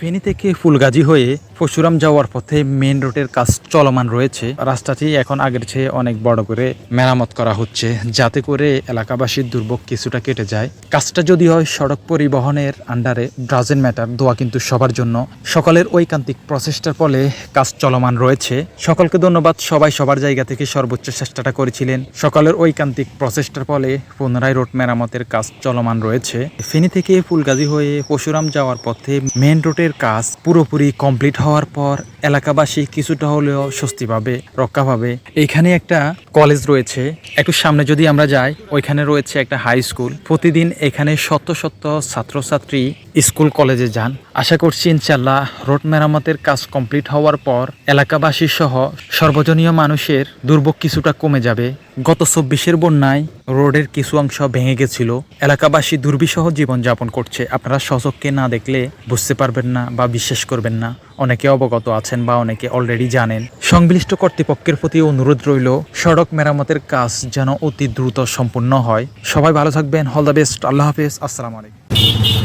ফেনী থেকে ফুলগাজী হয়ে পশুরাম যাওয়ার পথে মেন রোডের কাজ চলমান রয়েছে। রাস্তাটি এখন আগের চেয়ে অনেক বড় করে মেরামত করা হচ্ছে। যাতে করে এলাকাবাসীর দুর্ভোগ কিছুটা কেটে যায়। কাজটা যদি হয় সড়ক পরিবহনের আন্ডারে ড্রাজেন ম্যাটার দোয়া কিন্তু সবার জন্য। সকলের ঐকান্তিক প্রচেষ্টার ফলে কাজ চলমান রয়েছে। সকলকে ধন্যবাদ। সবাই সবার জায়গা থেকে সর্বোচ্চ চেষ্টাটা করেছিলেন। সকলের ঐকান্তিক প্রচেষ্টার ফলে পুনরায় রোড মেরামতের কাজ চলমান রয়েছে। ফেনী থেকে ফুলগাজী হয়ে পশুরাম যাওয়ার পথে মেন রোডের কাজ পুরোপুরি কমপ্লিট হওয়ার পর এলাকাবাসী কিছুটা হলেও স্বস্তি পাবে, রক্ষা পাবে। এখানে একটা কলেজ রয়েছে। একটু সামনে যদি আমরা যাই, ওইখানে রয়েছে একটা হাই স্কুল প্রতিদিন এখানে শত শত ছাত্রছাত্রী স্কুল কলেজে যান। আশা করছি ইনশাল্লাহ রোড মেরামতের কাজ কমপ্লিট হওয়ার পর এলাকাবাসী সহ সর্বজনীয় মানুষের দুর্ভোগ কিছুটা কমে যাবে। গত চব্বিশের বন্যায় রোডের কিছু অংশ ভেঙে গেছিল। এলাকাবাসী দুর্বিষহ জীবনযাপন করছে। আপনারা সচককে না দেখলে বুঝতে পারবেন না বা বিশ্বাস করবেন না। অনেকে অবগত আছেন বা অনেকে অলরেডি জানেন। সংশ্লিষ্ট কর্তৃপক্ষের প্রতি অনুরোধ রইল, সড়ক মেরামতের কাজ যেন অতি দ্রুত সম্পূর্ণ হয়। সবাই ভালো থাকবেন। হল দ্য বেস্ট আল্লাহ হাফেজ। আসসালামু আলাইকুম।